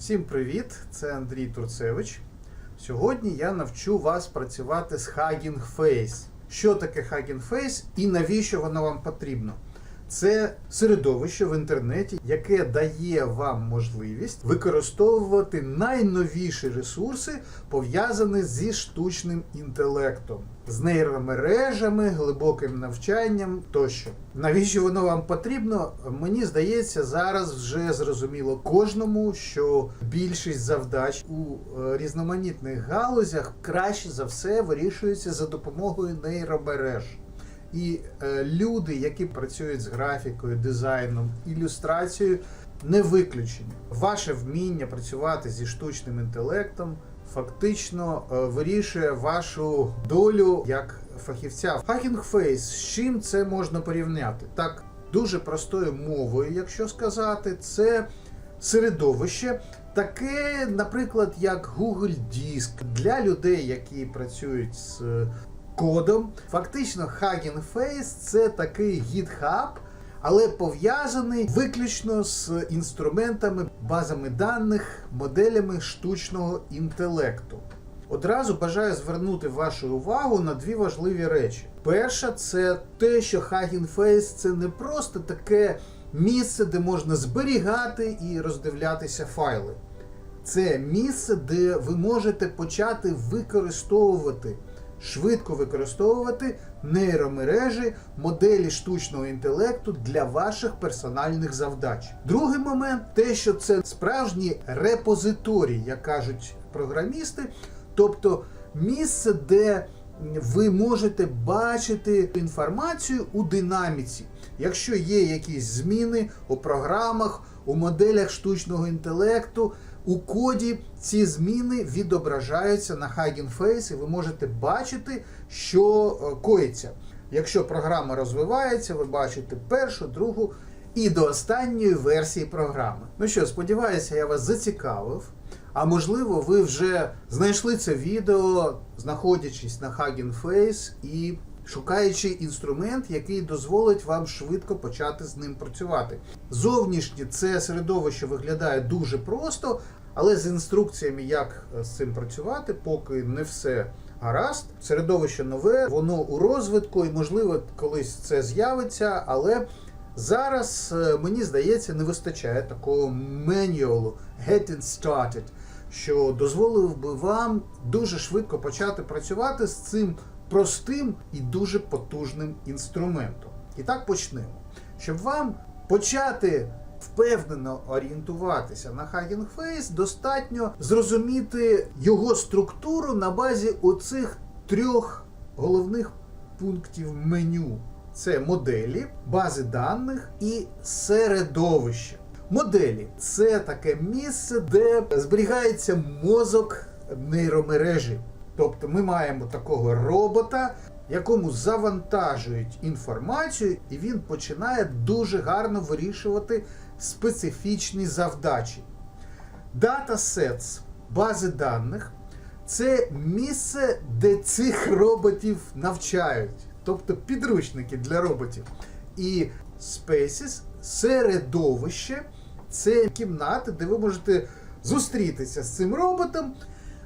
Всім привіт! Це Андрій Турцевич. Сьогодні я навчу вас працювати з Hugging Face. Що таке Hugging Face і навіщо воно вам потрібно? Це середовище в інтернеті, яке дає вам можливість використовувати найновіші ресурси, пов'язані зі штучним інтелектом, з нейромережами, глибоким навчанням тощо. Навіщо воно вам потрібно? Мені здається, зараз вже зрозуміло кожному, що більшість завдач у е, різноманітних галузях краще за все вирішується за допомогою нейромереж. І е, люди, які працюють з графікою, дизайном, ілюстрацією, не виключені. Ваше вміння працювати зі штучним інтелектом фактично е, вирішує вашу долю як фахівця. Hacking Face, з чим це можна порівняти? Так, дуже простою мовою, якщо сказати, це середовище. Таке, наприклад, як Google Диск для людей, які працюють з кодом. Фактично, Hugging Face це такий GitHub, але пов'язаний виключно з інструментами, базами даних, моделями штучного інтелекту. Одразу бажаю звернути вашу увагу на дві важливі речі. Перша, це те, що Hugging Face це не просто таке місце, де можна зберігати і роздивлятися файли. Це місце, де ви можете почати використовувати швидко використовувати нейромережі, моделі штучного інтелекту для ваших персональних завдач. Другий момент те, що це справжній репозиторій, як кажуть програмісти, тобто місце, де ви можете бачити інформацію у динаміці. Якщо є якісь зміни у програмах, у моделях штучного інтелекту, у коді ці зміни відображаються на Face, і ви можете бачити, що е, коїться. Якщо програма розвивається, ви бачите першу, другу і до останньої версії програми. Ну що, сподіваюся, я вас зацікавив. А можливо, ви вже знайшли це відео, знаходячись на Hugging Face і шукаючи інструмент, який дозволить вам швидко почати з ним працювати. Зовнішнє це середовище виглядає дуже просто, але з інструкціями, як з цим працювати, поки не все гаразд. Середовище нове, воно у розвитку, і можливо колись це з'явиться, але. Зараз е, мені здається, не вистачає такого менюалу Getting Started, що дозволив би вам дуже швидко почати працювати з цим простим і дуже потужним інструментом. І так почнемо. Щоб вам почати впевнено орієнтуватися на Hugging Face, достатньо зрозуміти його структуру на базі оцих трьох головних пунктів меню. Це моделі, бази даних і середовище. Моделі це таке місце, де зберігається мозок нейромережі. Тобто ми маємо такого робота, якому завантажують інформацію, і він починає дуже гарно вирішувати специфічні завдачі. Datasets, бази даних це місце, де цих роботів навчають, тобто підручники для роботів. І Spaces середовище це кімнати, де ви можете зустрітися з цим роботом,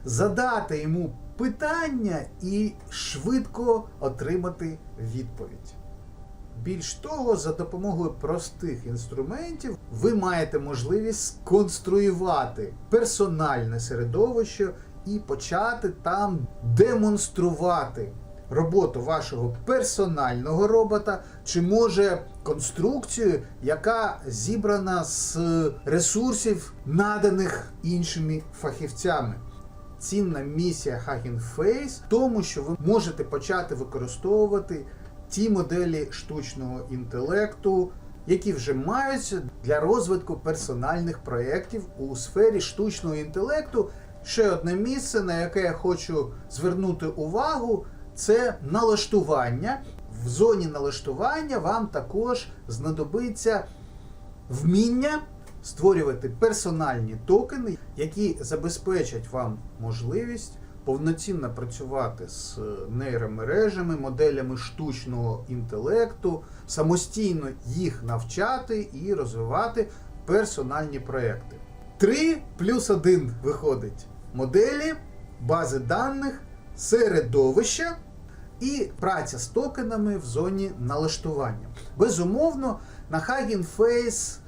задати йому питання і швидко отримати відповідь. Більш того, за допомогою простих інструментів ви маєте можливість сконструювати персональне середовище і почати там демонструвати роботу вашого персонального робота, чи може конструкцію, яка зібрана з ресурсів, наданих іншими фахівцями. Цінна місія Hugging Face в тому, що ви можете почати використовувати ті моделі штучного інтелекту, які вже маються для розвитку персональних проєктів у сфері штучного інтелекту. Ще одне місце, на яке я хочу звернути увагу, це налаштування. В зоні налаштування вам також знадобиться вміння створювати персональні токени, які забезпечать вам можливість повноцінно працювати з нейромережами, моделями штучного інтелекту, самостійно їх навчати і розвивати персональні проекти. 3 плюс 1 виходить. Моделі, бази даних, середовища і праця з токенами в зоні налаштування. Безумовно, на Hugging Face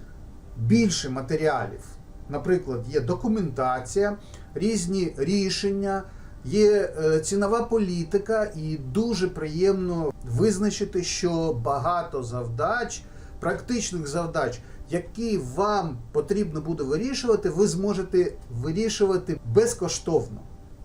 більше матеріалів. Наприклад, є документація, різні рішення, є е, цінова політика, і дуже приємно визначити, що багато завдач, практичних завдач, які вам потрібно буде вирішувати, ви зможете вирішувати безкоштовно.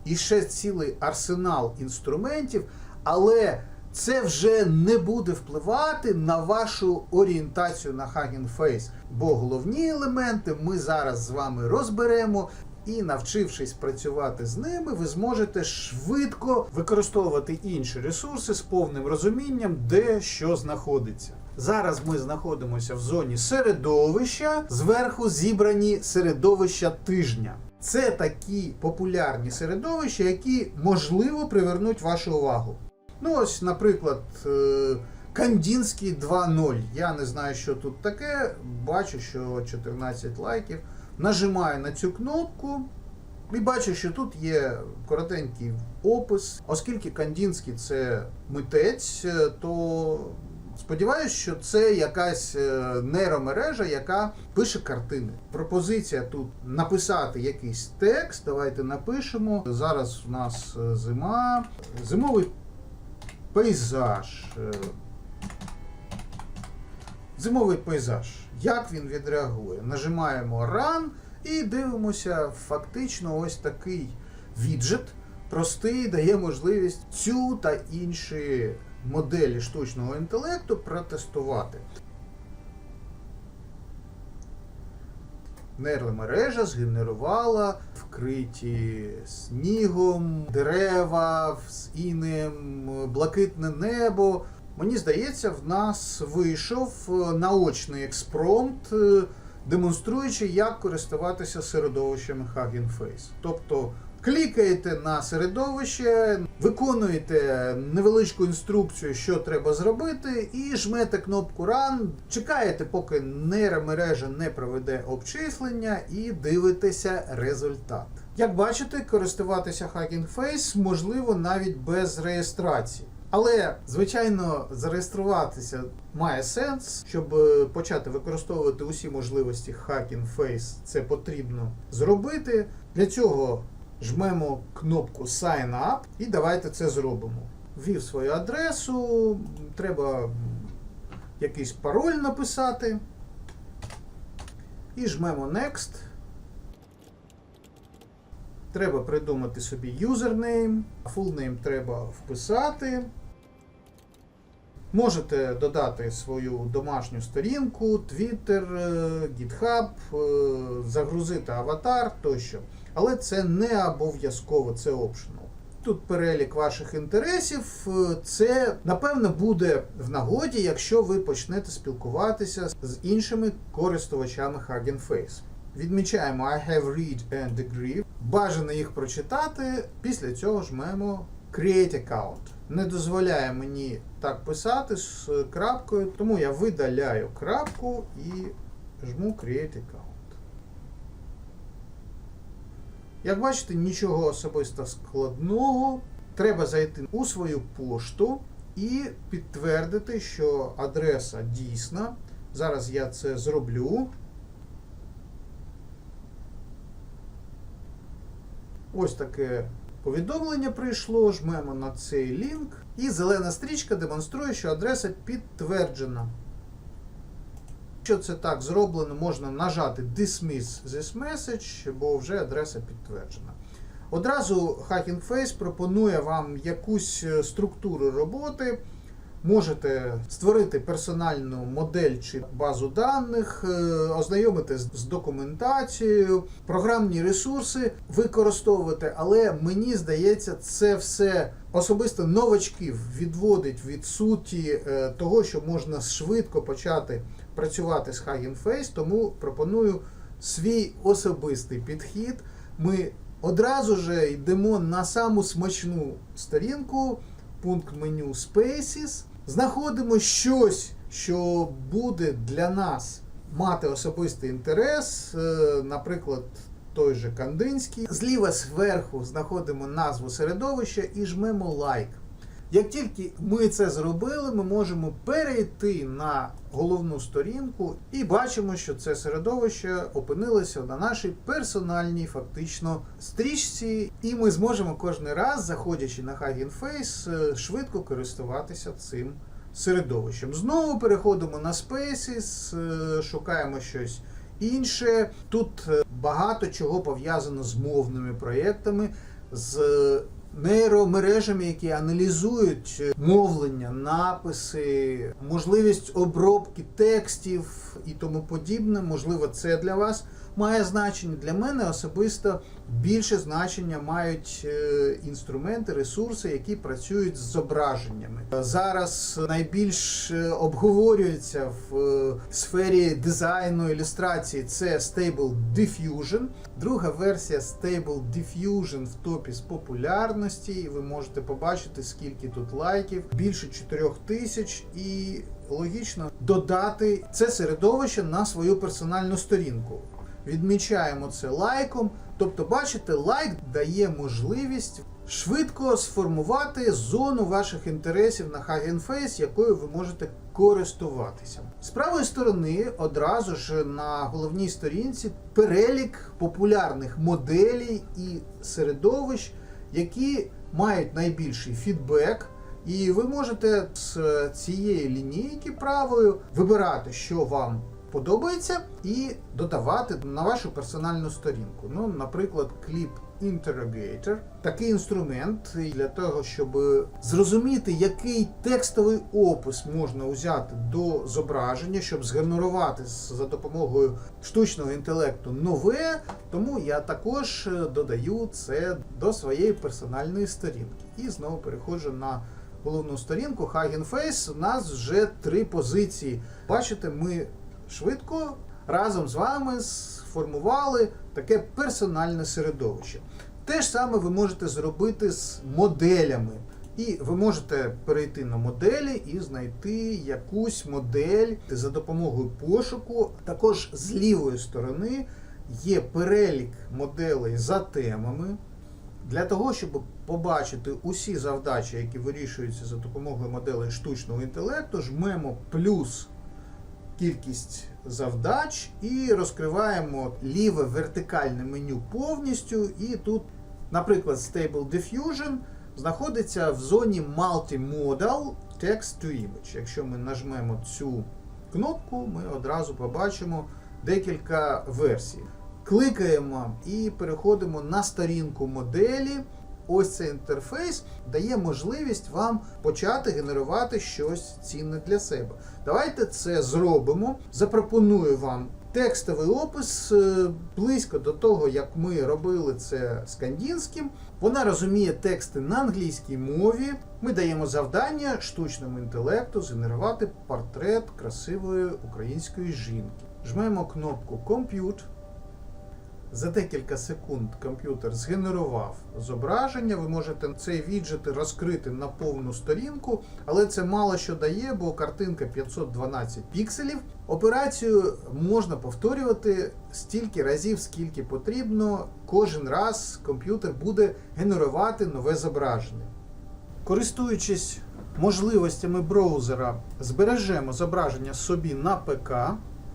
І ще цілий арсенал інструментів, але це вже не буде впливати на вашу орієнтацію на Hugging Face, бо головні елементи ми зараз з вами розберемо. І навчившись працювати з ними, ви зможете швидко використовувати інші ресурси з повним розумінням, де що знаходиться. Зараз ми знаходимося в зоні середовища, зверху зібрані середовища тижня. Це такі популярні середовища, які можливо привернуть вашу увагу. Ну, ось, наприклад, е, Кандінський 2.0. Я не знаю, що тут таке. Бачу, що 14 лайків. Нажимаю на цю кнопку і бачу, що тут є коротенький опис. Оскільки Кандінський це митець, е, то сподіваюся, що це якась е, нейромережа, яка пише картини. Пропозиція тут написати якийсь текст. Давайте напишемо. Зараз у нас е, зима. Зимовий пейзаж. Зимовий пейзаж. Як він відреагує? Нажимаємо Run і дивимося фактично ось такий віджит. Простий дає можливість цю та інші моделі штучного інтелекту протестувати. Нейромережа згенерувала вкриті снігом, дерева з інем, блакитне небо. Мені здається, в нас вийшов е, наочний експромт, е, демонструючи, як користуватися середовищем Hugging Face. Тобто клікаєте на середовище, виконуєте невеличку інструкцію, що треба зробити, і жмете кнопку Run, чекаєте, поки нейромережа не проведе обчислення, і дивитеся результат. Як бачите, користуватися Hugging Face можливо навіть без реєстрації. Але, звичайно, зареєструватися має сенс, щоб е, почати використовувати усі можливості Hacking Face, це потрібно зробити. Для цього жмемо кнопку Sign Up і давайте це зробимо. Ввів свою адресу, треба якийсь пароль написати. І жмемо Next. Треба придумати собі юзернейм, фулнейм треба вписати. Можете додати свою домашню сторінку, Twitter, е, GitHub, е, загрузити аватар тощо. Але це не обов'язково, це optional. Тут перелік ваших інтересів. Е, Це, напевно, буде в нагоді, якщо ви почнете спілкуватися з іншими користувачами Hugging Face. Відмічаємо I have read and agree. Бажано їх прочитати. Після цього жмемо Create Account. Не дозволяє мені так писати з крапкою, тому я видаляю крапку і жму Create Account. Як бачите, нічого особисто складного. Треба зайти у свою пошту і підтвердити, що адреса дійсна. Зараз я це зроблю. Ось таке повідомлення прийшло, жмемо на цей лінк, і зелена стрічка демонструє, що адреса підтверджена. Якщо це так зроблено, можна нажати Dismiss this message, бо вже адреса підтверджена. Одразу Hacking Face пропонує вам якусь е, структуру роботи. Можете створити персональну модель чи базу даних, е, ознайомити з з документацією, програмні ресурси використовувати, але мені здається, це все особисто новачків відводить від суті е, того, що можна швидко почати працювати з Hugging Face, тому пропоную свій особистий підхід. Ми одразу же йдемо на саму смачну сторінку, пункт меню Spaces. Знаходимо щось, що буде для нас мати особистий інтерес, е, наприклад, той же Кандинський. Зліва зверху знаходимо назву середовища і жмемо лайк. Як тільки ми це зробили, ми можемо перейти на головну сторінку і бачимо, що це середовище опинилося на нашій персональній фактично стрічці, і ми зможемо кожен раз, заходячи на Hugging Face, е, швидко користуватися цим середовищем. Знову переходимо на Spaces, е, шукаємо щось інше. Тут е, багато чого пов'язано з мовними проєктами. з нейромережами, які аналізують е, мовлення, написи, можливість обробки текстів і тому подібне. Можливо, це для вас має значення. Для мене особисто більше значення мають е, інструменти, ресурси, які працюють з зображеннями. Зараз найбільш е, обговорюється в е, сфері дизайну ілюстрації це Stable Diffusion. Друга версія Stable Diffusion в топі з популярності, ви можете побачити, скільки тут лайків. Більше 4 тисяч і логічно додати це середовище на свою персональну сторінку. Відмічаємо це лайком. Тобто, бачите, лайк дає можливість швидко сформувати зону ваших інтересів на Hugging Face, якою ви можете користуватися. З правої сторони одразу ж на головній сторінці перелік популярних моделей і середовищ, які мають найбільший фідбек. І ви можете з цієї лінійки правою вибирати, що вам подобається, і додавати на вашу персональну сторінку. Ну, наприклад, кліп Interrogator. Такий інструмент для того, щоб зрозуміти, який текстовий опис можна взяти до зображення, щоб згенерувати за допомогою штучного інтелекту нове. Тому я також додаю це до своєї персональної сторінки. І знову переходжу на головну сторінку Hugging Face. У нас вже три позиції. Бачите, ми швидко разом з вами сформували таке персональне середовище. Те ж саме ви можете зробити з моделями. І ви можете перейти на моделі і знайти якусь модель за допомогою пошуку. Також з лівої сторони є перелік моделей за темами. Для того, щоб побачити усі завдачі, які вирішуються за допомогою моделей штучного інтелекту, жмемо плюс кількість завдач і розкриваємо ліве вертикальне меню повністю. І тут, наприклад, Stable Diffusion знаходиться в зоні Multimodal Text to Image. Якщо ми нажмемо цю кнопку, ми одразу побачимо декілька версій. Кликаємо і переходимо на сторінку моделі. Ось цей інтерфейс дає можливість вам почати генерувати щось цінне для себе. Давайте це зробимо. Запропоную вам текстовий опис е, близько до того, як ми робили це з Кандінським. Вона розуміє тексти на англійській мові. Ми даємо завдання штучному інтелекту згенерувати портрет красивої української жінки. Жмемо кнопку Compute. За декілька секунд комп'ютер згенерував зображення. Ви можете цей віджит розкрити на повну сторінку, але це мало що дає, бо картинка 512 пікселів. Операцію можна повторювати стільки разів, скільки потрібно. Кожен раз комп'ютер буде генерувати нове зображення. Користуючись можливостями браузера, збережемо зображення собі на ПК.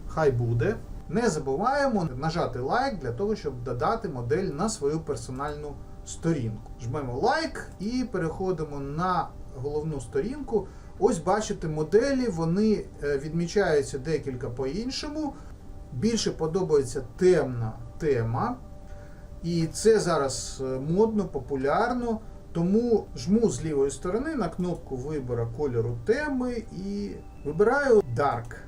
Хай буде. Не забуваємо нажати лайк для того, щоб додати модель на свою персональну сторінку. Жмемо лайк і переходимо на головну сторінку. Ось бачите, моделі вони е, відмічаються декілька по-іншому. Більше подобається темна тема. І це зараз е, модно, популярно. Тому жму з лівої сторони на кнопку вибору кольору теми і вибираю Dark.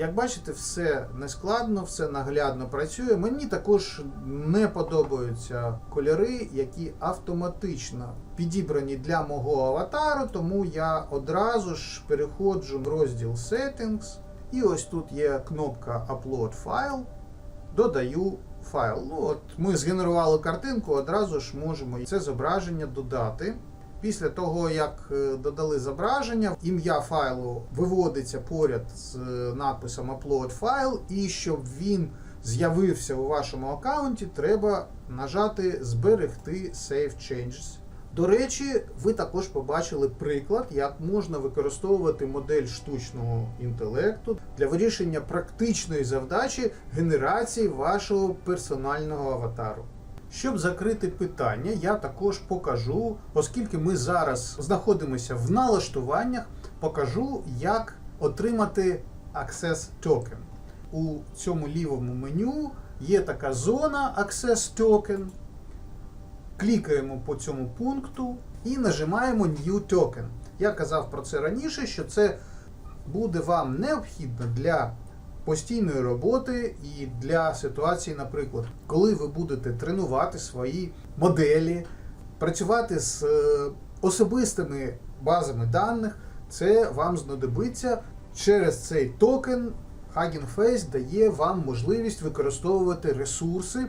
Як бачите, все нескладно, все наглядно працює. Мені також не подобаються кольори, які автоматично підібрані для мого аватару, тому я одразу ж переходжу в розділ Settings. І ось тут є кнопка Upload File. Додаю файл. Ну, от Ми згенерували картинку, одразу ж можемо це зображення додати. Після того, як е, додали зображення, ім'я файлу виводиться поряд з е, надписом Upload файл, і щоб він з'явився у вашому аккаунті, треба нажати Зберегти Save Changes. До речі, ви також побачили приклад, як можна використовувати модель штучного інтелекту для вирішення практичної завдачі генерації вашого персонального аватару. Щоб закрити питання, я також покажу, оскільки ми зараз знаходимося в налаштуваннях, покажу, як отримати Access Token. У цьому лівому меню є така зона Access Token. Клікаємо по цьому пункту і нажимаємо New Token. Я казав про це раніше, що це буде вам необхідно для постійної роботи і для ситуації, наприклад, коли ви будете тренувати свої моделі, працювати з е, особистими базами даних, це вам знадобиться через цей токен. Hugging Face дає вам можливість використовувати ресурси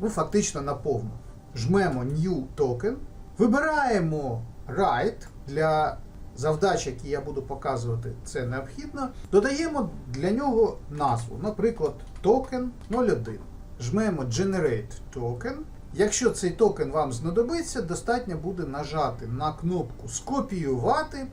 ну, фактично наповну. Жмемо New Token, вибираємо Write для завдач, які я буду показувати, це необхідно. Додаємо для нього назву, наприклад, токен 01. Жмемо Generate Token. Якщо цей токен вам знадобиться, достатньо буде нажати на кнопку Скопіювати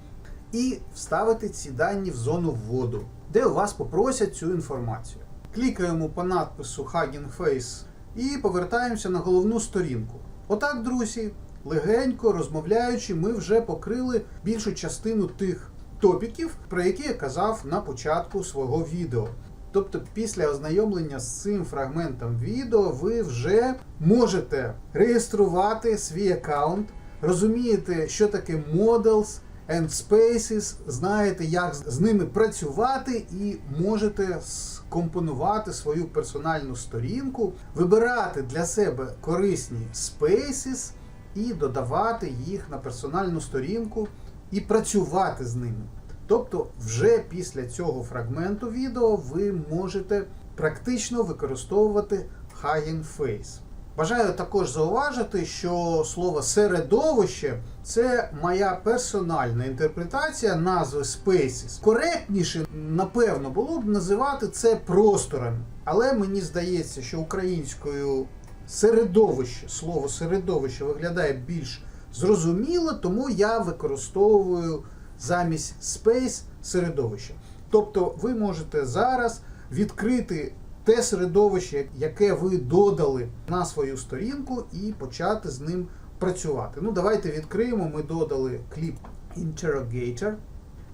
і вставити ці дані в зону вводу, де у вас попросять цю інформацію. Клікаємо по надпису Hugging Face і повертаємося на головну сторінку. Отак, друзі, легенько розмовляючи, ми вже покрили більшу частину тих топіків, про які я казав на початку свого відео. Тобто, після ознайомлення з цим фрагментом відео ви вже можете реєструвати свій аккаунт, розумієте, що таке Models and Spaces, знаєте, як з ними працювати, і можете скомпонувати свою персональну сторінку, вибирати для себе корисні Spaces і додавати їх на персональну сторінку і працювати з ними. Тобто, вже після цього фрагменту відео ви можете практично використовувати Hugging Face. Бажаю також зауважити, що слово середовище це моя персональна інтерпретація назви Spaces. Коректніше, напевно, було б називати це просторами. Але мені здається, що українською середовище, слово середовище виглядає більш зрозуміло, тому я використовую замість Space середовище. Тобто ви можете зараз відкрити те середовище, яке ви додали на свою сторінку, і почати з ним працювати. Ну, давайте відкриємо. Ми додали кліп Interrogator.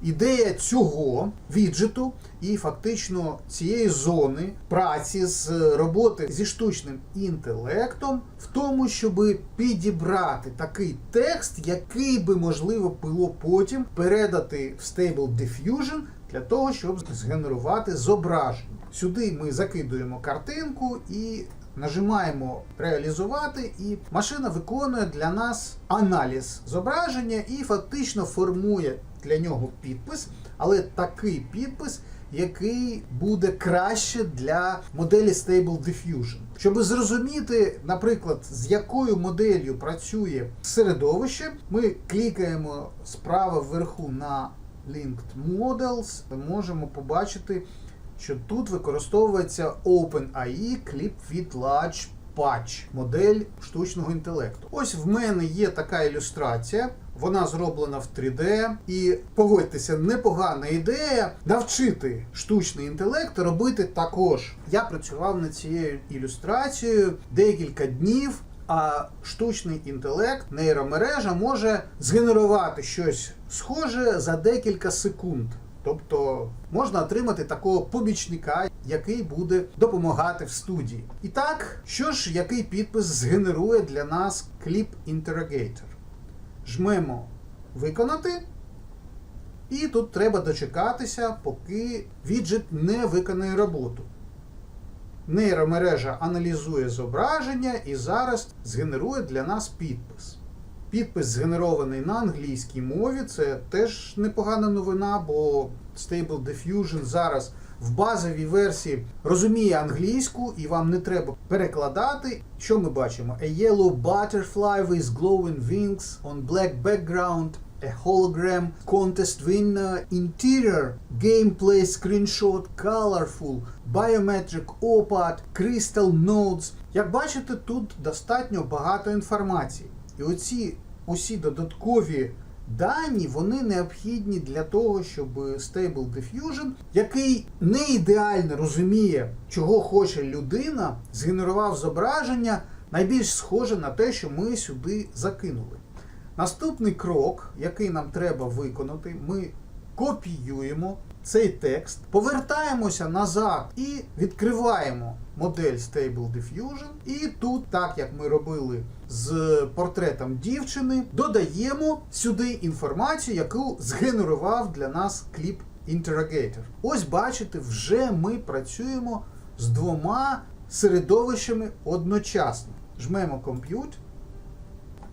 Ідея цього віджиту і фактично цієї зони праці з роботи зі штучним інтелектом в тому, щоб підібрати такий текст, який би можливо було потім передати в Stable Diffusion для того, щоб згенерувати зображення. Сюди ми закидуємо картинку і нажимаємо реалізувати, і машина виконує для нас аналіз зображення і фактично формує для нього підпис, але такий підпис, який буде краще для моделі Stable Diffusion. Щоб зрозуміти, наприклад, з якою моделлю працює середовище, ми клікаємо справа вверху на Linked Models, можемо побачити, що тут використовується OpenAI Clip with Large Patch, модель штучного інтелекту. Ось в мене є така ілюстрація. Вона зроблена в 3D, і погодьтеся, непогана ідея навчити штучний інтелект робити також. Я працював над цією ілюстрацією декілька днів. А штучний інтелект, нейромережа може згенерувати щось схоже за декілька секунд. Тобто можна отримати такого помічника, який буде допомагати в студії. І так, що ж, який підпис згенерує для нас Clip Interrogator? Жмемо Виконати. І тут треба дочекатися, поки віджит не виконає роботу. Нейромережа аналізує зображення і зараз згенерує для нас підпис. Підпис згенерований на англійській мові. Це теж непогана новина, бо Stable Diffusion зараз в базовій версії розуміє англійську і вам не треба перекладати. Що ми бачимо? A yellow butterfly with glowing wings on black background. A hologram contest winner interior gameplay screenshot colorful biometric opad crystal nodes. Як бачите, тут достатньо багато інформації. І оці усі додаткові дані вони необхідні для того, щоб Stable Diffusion, який не ідеально розуміє, чого хоче людина, згенерував зображення найбільш схоже на те, що ми сюди закинули. Наступний крок, який нам треба виконати, ми копіюємо цей текст, повертаємося назад і відкриваємо модель Stable Diffusion. І тут, так як ми робили з портретом дівчини, додаємо сюди інформацію, яку згенерував для нас кліп Interrogator. Ось бачите, вже ми працюємо з двома середовищами одночасно. Жмемо Compute.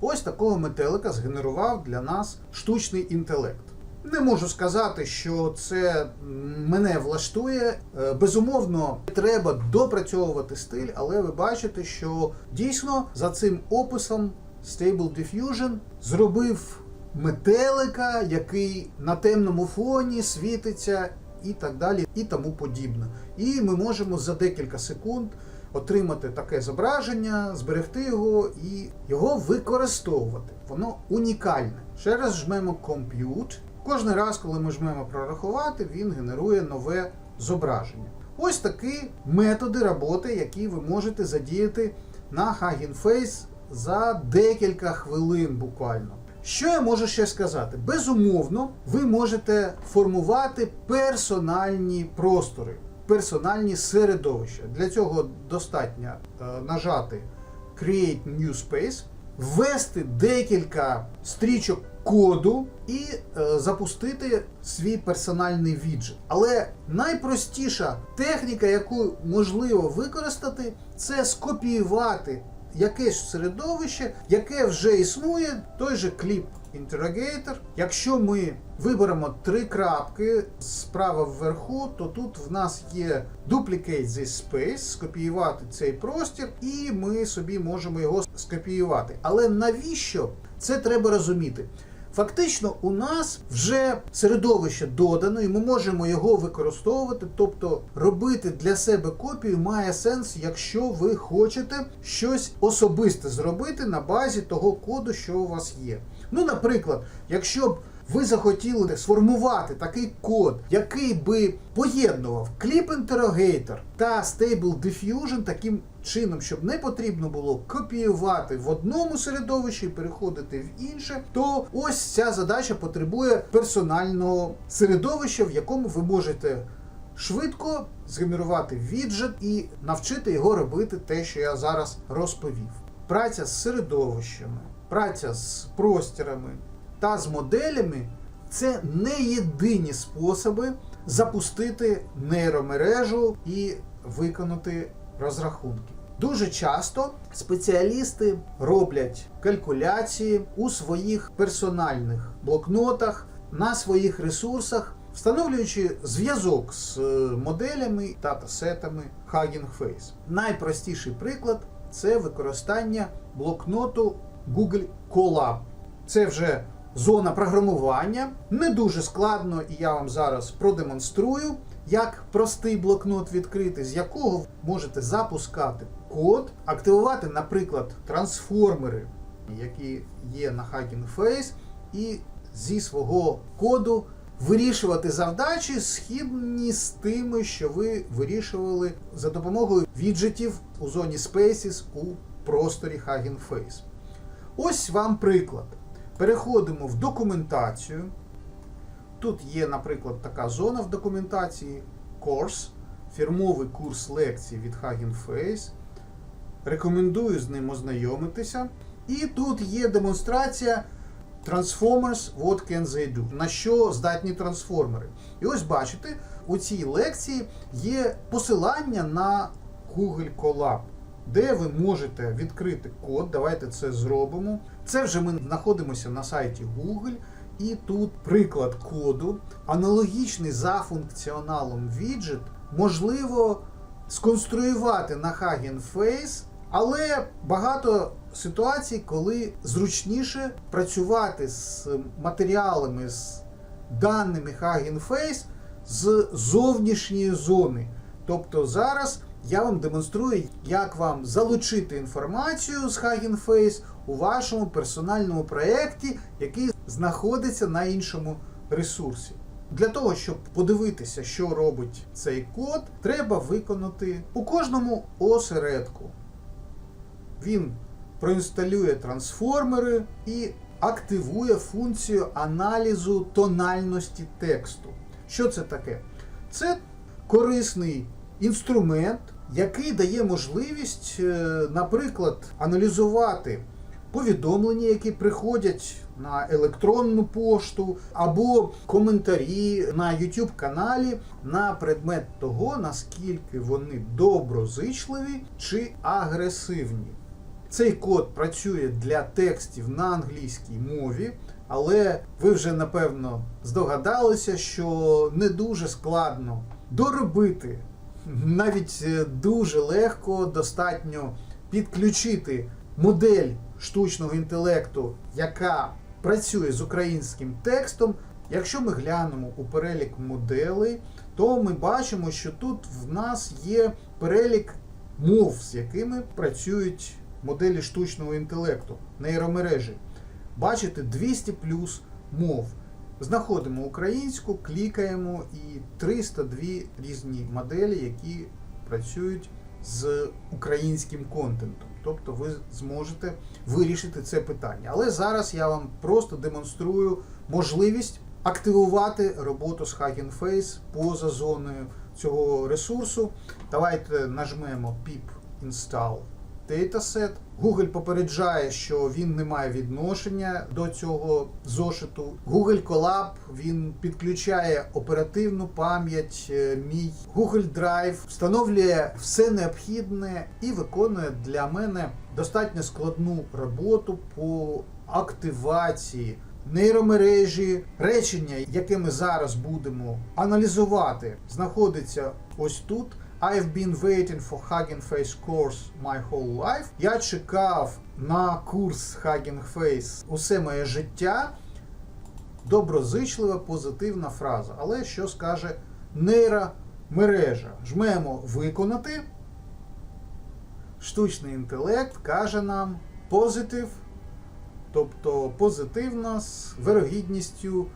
Ось такого метелика згенерував для нас штучний інтелект. Не можу сказати, що це мене влаштує. Е, Безумовно, треба допрацьовувати стиль, але ви бачите, що дійсно за цим описом Stable Diffusion зробив метелика, який на темному фоні світиться і так далі, і тому подібне. І ми можемо за декілька секунд отримати таке зображення, зберегти його і його використовувати. Воно унікальне. Ще раз жмемо Compute. Кожен раз, коли ми жмемо прорахувати, він генерує нове зображення. Ось такі методи роботи, які ви можете задіяти на Hugging Face за декілька хвилин буквально. Що я можу ще сказати? Безумовно, ви можете формувати персональні простори, персональні середовища. Для цього достатньо е, нажати Create New Space, ввести декілька стрічок коду і е, запустити свій персональний віджит. Але найпростіша техніка, яку можливо використати, це скопіювати якесь середовище, яке вже існує, той же кліп Interrogator. Якщо ми виберемо три крапки справа вверху, то тут в нас є Duplicate this space, скопіювати цей простір, і ми собі можемо його скопіювати. Але навіщо це треба розуміти? Фактично, у нас вже середовище додано, і ми можемо його використовувати, тобто робити для себе копію має сенс, якщо ви хочете щось особисте зробити на базі того коду, що у вас є. Ну, наприклад, якщо б ви захотіли сформувати такий код, який би поєднував кліп Interrogator та Stable Diffusion таким чином, щоб не потрібно було копіювати в одному середовищі і переходити в інше, то ось ця задача потребує персонального середовища, в якому ви можете швидко згенерувати віджит і навчити його робити те, що я зараз розповів. Праця з середовищами, праця з простірами та з моделями це не єдині способи запустити нейромережу і виконати розрахунки. Дуже часто спеціалісти роблять калькуляції у своїх персональних блокнотах на своїх ресурсах, встановлюючи зв'язок з е, моделями та датасетами Hugging Face. Найпростіший приклад це використання блокноту Google Colab. Це вже зона програмування. Не дуже складно, і я вам зараз продемонструю, як простий блокнот відкрити, з якого можете запускати код, активувати, наприклад, трансформери, які є на Hugging Face, і зі свого коду вирішувати завдачі східні з тими, що ви вирішували за допомогою віджитів у зоні Spaces у просторі Hugging Face. Ось вам приклад. Переходимо в документацію. Тут є, наприклад, така зона в документації Course, фірмовий курс лекцій від Hugging Face. Рекомендую з ним ознайомитися. І тут є демонстрація Transformers What Can They Do? На що здатні трансформери. І ось бачите, у цій лекції є посилання на Google Colab, де ви можете відкрити код. Давайте це зробимо. Це вже ми знаходимося на сайті Google. І тут приклад коду, аналогічний за функціоналом віджит можливо сконструювати на Face, але багато ситуацій, коли зручніше працювати з матеріалами, з даними Face з зовнішньої зони. Тобто зараз я вам демонструю, як вам залучити інформацію з Hugging Face у вашому персональному проєкті, який знаходиться на іншому ресурсі. Для того, щоб подивитися, що робить цей код, треба виконати у кожному осередку. Він проінсталює трансформери і активує функцію аналізу тональності тексту. Що це таке? Це корисний інструмент, який дає можливість, е, наприклад, аналізувати повідомлення, які приходять на електронну пошту, або коментарі на YouTube каналі на предмет того, наскільки вони доброзичливі чи агресивні. Цей код працює для текстів на англійській мові, але ви вже напевно здогадалися, що не дуже складно доробити. Навіть е, дуже легко, достатньо підключити модель штучного інтелекту, яка працює з українським текстом. Якщо ми глянемо у перелік моделей, то ми бачимо, що тут в нас є перелік мов, з якими працюють моделі штучного інтелекту, нейромережі. Бачите, 200 плюс мов. Знаходимо українську, клікаємо і 302 різні моделі, які працюють з українським контентом. Тобто ви зможете вирішити це питання. Але зараз я вам просто демонструю можливість активувати роботу з Hugging Face поза зоною цього ресурсу. Давайте нажмемо pip install Dataset. Google попереджає, що він не має відношення до цього зошиту. Google Colab він підключає оперативну пам'ять е, мій. Google Drive встановлює все необхідне і виконує для мене достатньо складну роботу по активації. Нейромережі, речення, яке ми зараз будемо аналізувати, знаходиться ось тут. I've been waiting for Hugging Face course my whole life. Я чекав на курс Hugging Face усе моє життя. Доброзичлива, позитивна фраза. Але що скаже нейромережа? Жмемо виконати. Штучний інтелект каже нам positive, тобто позитивно з вирогідністю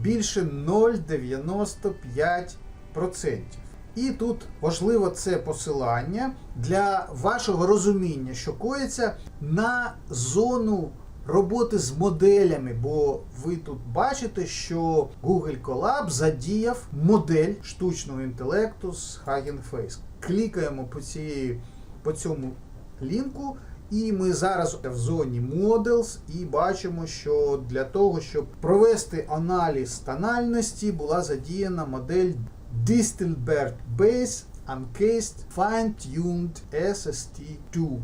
більше 0,95%. І тут важливо це посилання для вашого розуміння, що коїться на зону роботи з моделями, бо ви тут бачите, що Google Colab задіяв модель штучного інтелекту з Hugging Face. Клікаємо по, цієї, по цьому лінку. І ми зараз в зоні Models і бачимо, що для того, щоб провести аналіз тональності, була задіяна модель Distilbert Base Uncased Fine-Tuned SST2.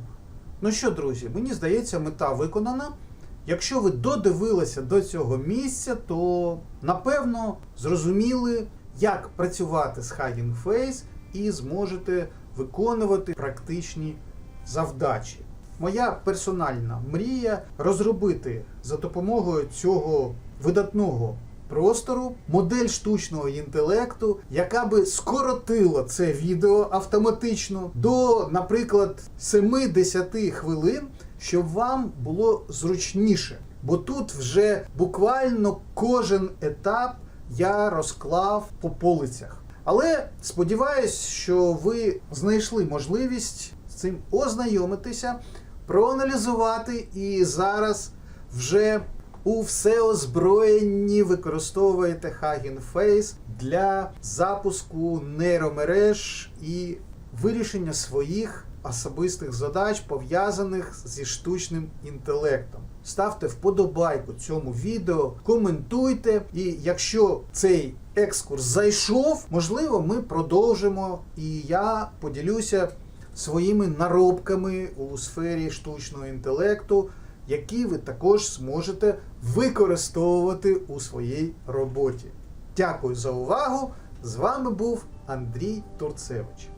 Ну що, друзі, мені здається, мета виконана. Якщо ви додивилися до цього місця, то напевно зрозуміли, як працювати з Hugging Face і зможете виконувати практичні завдачі. Моя персональна мрія розробити за допомогою цього видатного простору модель штучного інтелекту, яка би скоротила це відео автоматично до, наприклад, 7-10 хвилин, щоб вам було зручніше. Бо тут вже буквально кожен етап я розклав по полицях. Але сподіваюсь, що ви знайшли можливість з цим ознайомитися, проаналізувати і зараз вже у всеозброєнні використовуєте Hugging Face для запуску нейромереж і вирішення своїх особистих задач, пов'язаних зі штучним інтелектом. Ставте вподобайку цьому відео, коментуйте, і якщо цей екскурс зайшов, можливо, ми продовжимо, і я поділюся своїми наробками у сфері штучного інтелекту які ви також зможете використовувати у своїй роботі. Дякую за увагу З вами був Андрій Турцевич.